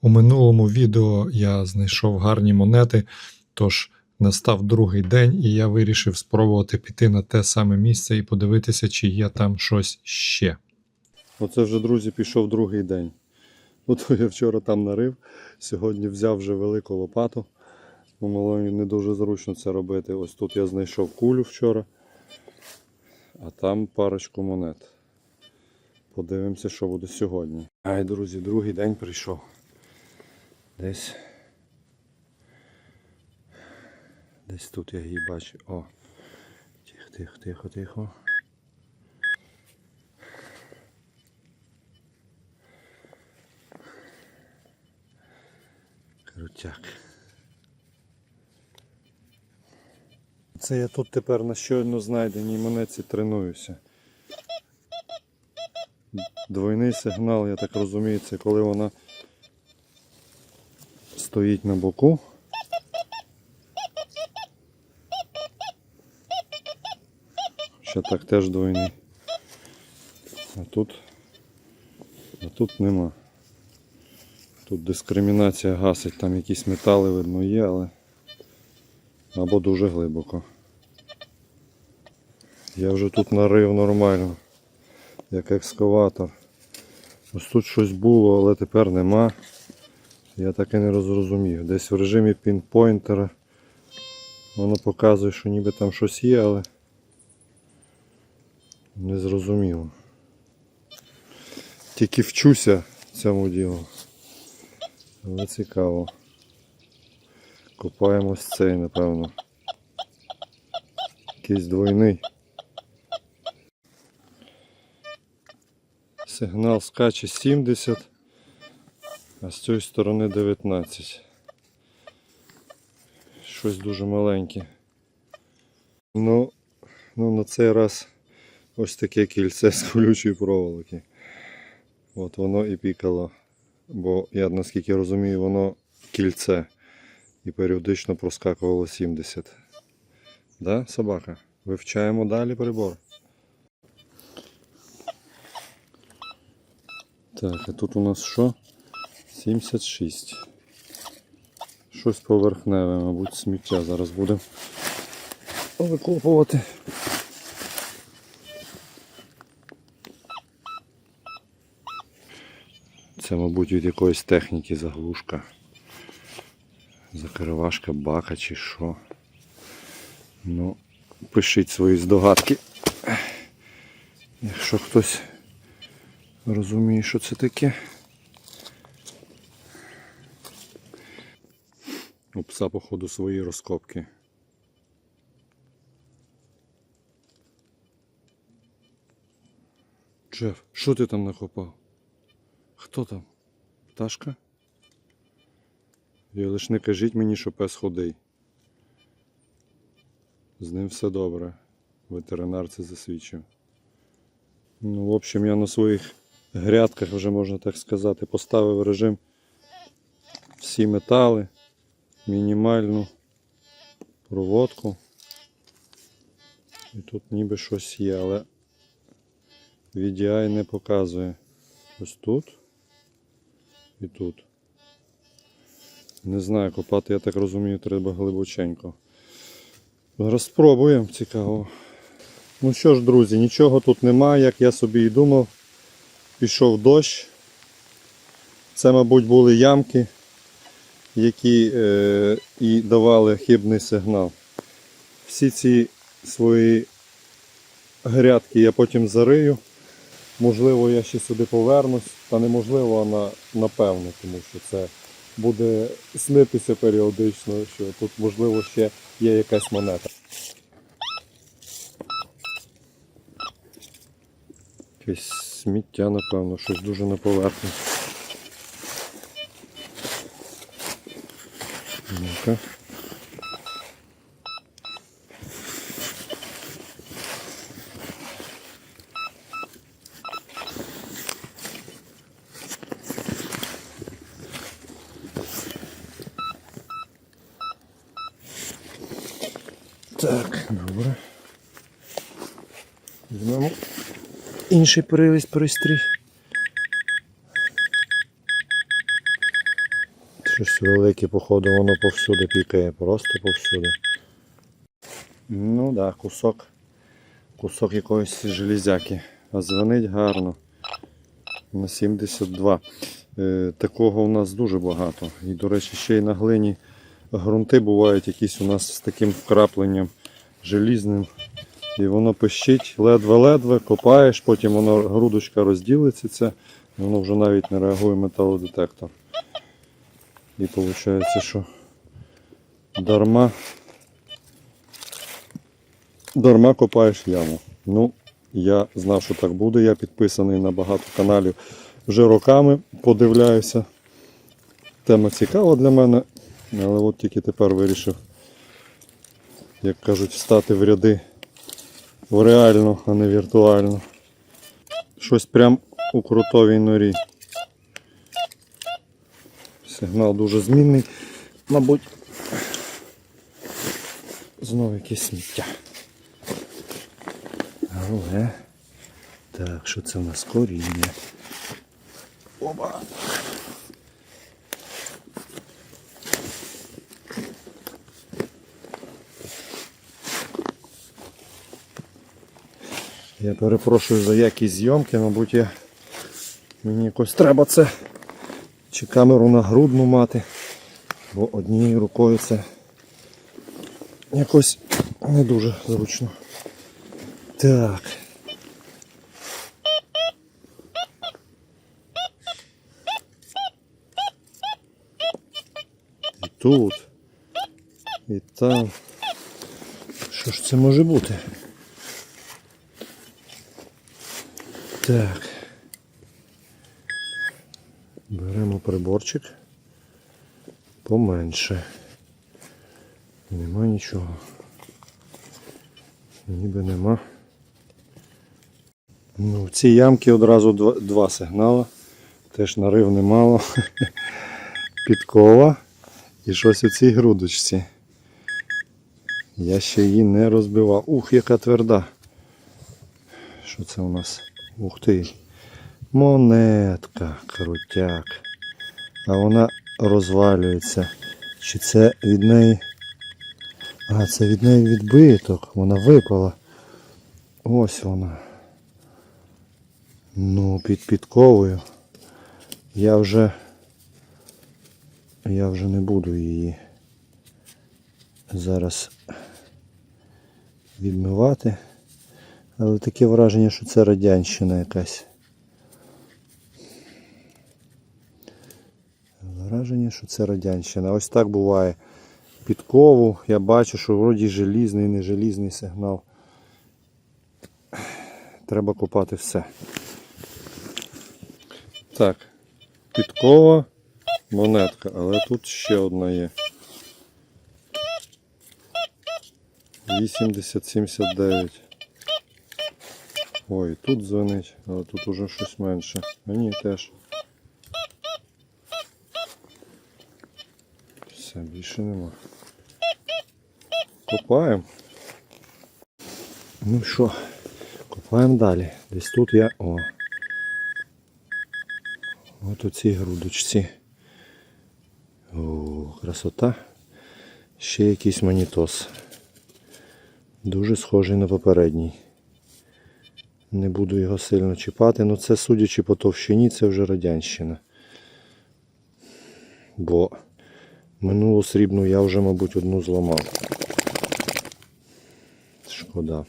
У минулому відео я знайшов гарні монети, тож настав другий день, і я вирішив спробувати піти на те саме місце і подивитися, чи є там щось ще. Оце вже, друзі, пішов другий день. От я вчора там нарив, сьогодні взяв вже велику лопату. Малою не дуже зручно це робити. Ось тут я знайшов кулю вчора, а там парочку монет. Подивимося, що буде сьогодні. Ай, друзі, другий день прийшов. Десь. Десь тут я її бачу. О. Тихо, тихо, тихо, тихо. Крутяк. Це я тут тепер на щойно знайденій монеці тренуюся. Двойний сигнал, я так розумію, це коли вона стоїть на боку. Ще так теж двойний. А тут, а тут нема. Тут дискримінація гасить, там якісь метали видно є, але або дуже глибоко. Я вже тут нарив нормально, як екскаватор. Ось тут щось було, але тепер нема. Я так і не розрозумів. Десь в режимі пінпойнтера воно показує, що ніби там щось є, але не зрозуміло. Тільки вчуся цьому ділу. Але цікаво. Копаємось цей, напевно. Якийсь двойний. Сигнал скаче 70, а з цієї сторони 19. Щось дуже маленьке. Ну, ну на цей раз ось таке кільце з колючої проволоки. От воно і пікало. Бо я наскільки розумію, воно кільце. І періодично проскакувало 70. Да, собака? Вивчаємо далі прибор. Так, а тут у нас що? 76. Щось поверхневе, мабуть, сміття зараз будемо викопувати. Це, мабуть, від якоїсь техніки заглушка. Закривашка бака чи що. Ну, пишіть свої здогадки. Якщо хтось розуміє, що це таке. У пса, походу, свої розкопки. Джеф, що ти там накопав? Хто там? Пташка? І лиш не кажіть мені, що пес ходий. З ним все добре. Ветеринар це засвідчив. Ну, в общем, я на своїх грядках, вже можна так сказати, поставив режим всі метали, мінімальну проводку. І тут ніби щось є, але VDI не показує. Ось тут і тут. Не знаю, копати, я так розумію, треба глибоченько. Зараз спробуємо, цікаво. Ну що ж, друзі, нічого тут немає, як я собі і думав. Пішов дощ. Це, мабуть, були ямки, які е, і давали хибний сигнал. Всі ці свої грядки я потім зарию. Можливо, я ще сюди повернусь, та неможливо, а на, напевно, тому що це буде снитися періодично, що тут можливо ще є якась монета. Якесь сміття, напевно, щось дуже на поверхні. Ну-ка. Так, добре. Візьмемо інший привіз пристрій. Щось велике, походу, воно повсюди пікає, просто повсюди. Ну да, кусок. Кусок якоїсь железяки. А дзвонить гарно. На 72. Е, такого у нас дуже багато. І, до речі, ще й на глині ґрунти бувають якісь у нас з таким вкрапленням желізним. І воно пищить ледве-ледве, копаєш, потім воно грудочка розділиться, воно вже навіть не реагує металодетектор. І виходить, що дарма, дарма копаєш яму. Ну, я знав, що так буде. Я підписаний на багато каналів вже роками, подивляюся. Тема цікава для мене, але от тільки тепер вирішив, як кажуть, встати в ряди в реальну, а не віртуальну. Щось прям у крутовій норі. Сигнал дуже змінний. Мабуть, знову якесь сміття. Але. Так, що це в нас коріння? Оба! Я перепрошую за якість зйомки, мабуть, я... мені якось треба це чи камеру на грудну мати, бо однією рукою це якось не дуже зручно. Так. І тут, і там. Що ж це може бути? Так. Приборчик. Поменше. Нема нічого. Ніби нема. Ну, в цій ямці одразу два, сигнали. Теж нарив немало. Підкова. І щось у цій грудочці. Я ще її не розбивав. Ух, яка тверда. Що це у нас? Ух ти. Монетка, крутяк. А вона розвалюється. Чи це від неї. А, це від неї відбиток. Вона випала. Ось вона. Ну, під підковою. Я вже. Я вже не буду її зараз відмивати. Але таке враження, що це радянщина якась. Що це радянщина. Ось так буває. Підкову я бачу, що вроді желізний, не желізний сигнал. Треба копати все. Так, підкова, монетка, але тут ще одна є. 80-79. Ой, тут дзвонить, але тут уже щось менше. А ні, теж. Все, більше нема. Копаємо. Ну що, копаємо далі. Десь тут я. О. От у цій грудочці. О, красота. Ще якийсь манітос. Дуже схожий на попередній. Не буду його сильно чіпати, але це, судячи по товщині, це вже радянщина. Бо минулу срібну я вже, мабуть, одну зламав. Шкода.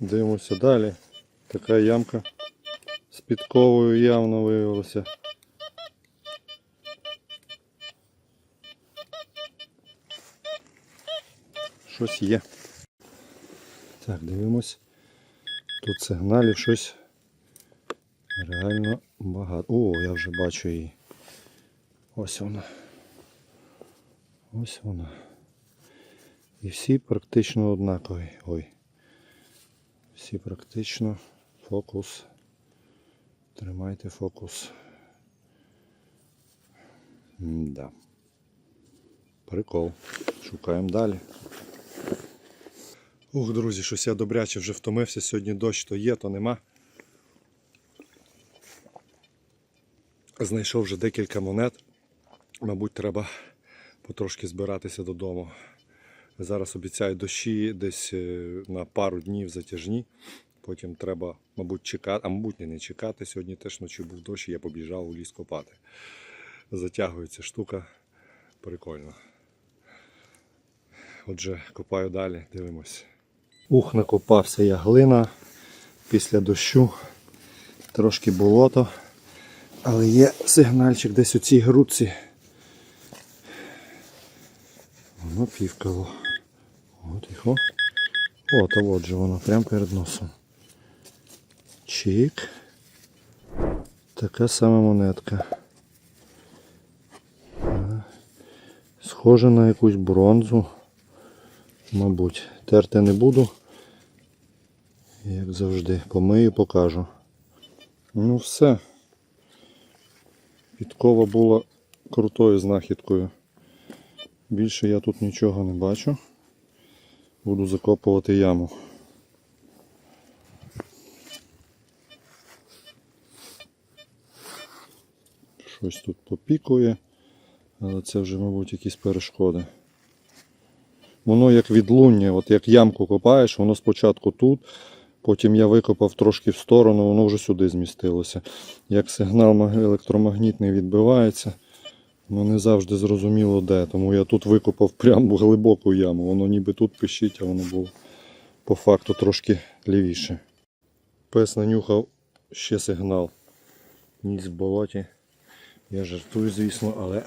Дивимося далі. Така ямка з підковою явно виявилася. Щось є. Так, дивимось. Тут сигналів щось реально багато. О, я вже бачу її. Ось вона. Ось вона. І всі практично однакові. Ой. Всі практично фокус. Тримайте фокус. Да. Прикол. Шукаємо далі. Ух, друзі, щось я добряче вже втомився. Сьогодні дощ то є, то нема. Знайшов вже декілька монет. Мабуть, треба потрошки збиратися додому. Зараз обіцяють дощі десь е, на пару днів затяжні. Потім треба, мабуть, чекати, а мабуть, не чекати. Сьогодні теж ночі був дощ, і я побіжав у ліс копати. Затягується штука. Прикольно. Отже, копаю далі, дивимось. Ух, накопався я глина після дощу. Трошки болото. Але є сигнальчик десь у цій грудці. Воно півкало. От його. О, та от же воно, прямо перед носом. Чик. Така сама монетка. Схоже на якусь бронзу. Мабуть. Терти не буду. Як завжди. Помию, покажу. Ну все. Підкова була крутою знахідкою. Більше я тут нічого не бачу. Буду закопувати яму. Щось тут попікує, але це вже, мабуть, якісь перешкоди. Воно як відлуння, от як ямку копаєш, воно спочатку тут, потім я викопав трошки в сторону, воно вже сюди змістилося. Як сигнал електромагнітний відбивається, ну не завжди зрозуміло де. Тому я тут викопав прямо глибоку яму. Воно ніби тут пищить, а воно було по факту трошки лівіше. Пес нанюхав ще сигнал. Ніц в болоті. Я жартую, звісно, але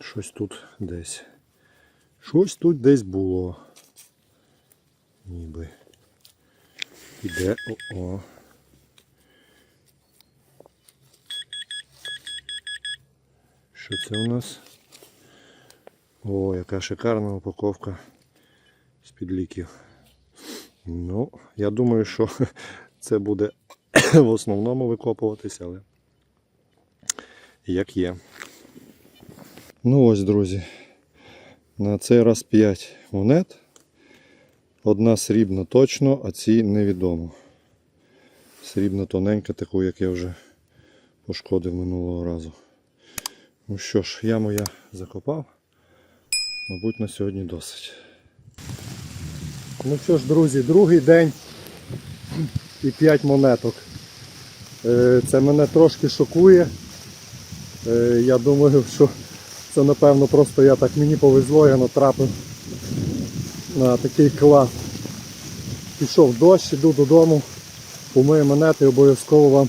щось тут десь. Щось тут десь було. Ніби. Іде. О-о. Що це у нас? О, яка шикарна упаковка з-під ліків. Ну, я думаю, що це буде в основному викопуватися, але як є. Ну ось, друзі. На цей раз 5 монет. Одна срібна точно, а ці невідомо. Срібна тоненька, таку, як я вже пошкодив минулого разу. Ну що ж, яму я закопав. Мабуть, на сьогодні досить. Ну що ж, друзі, другий день і 5 монеток. Е, Це мене трошки шокує. Е, Я думаю, що це напевно просто я так мені повезло, я натрапив на такий клас. Пішов дощ, іду додому, помию монети, обов'язково вам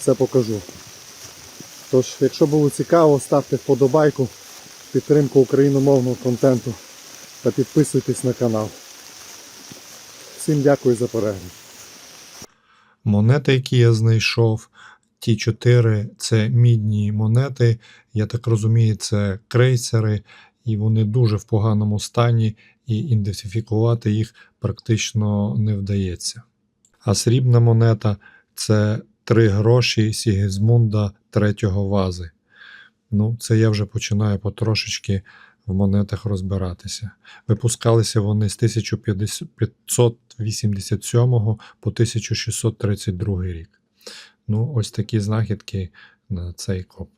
все покажу. Тож, якщо було цікаво, ставте вподобайку, підтримку україномовного контенту та підписуйтесь на канал. Всім дякую за перегляд. Монети, які я знайшов, ті чотири це мідні монети. Я так розумію, це крейсери, і вони дуже в поганому стані, і ідентифікувати їх практично не вдається. А срібна монета це три гроші Сігізмунда третього вази. Ну, це я вже починаю потрошечки в монетах розбиратися. Випускалися вони з 1587 по 1632 рік. Ну, ось такі знахідки на цей коп.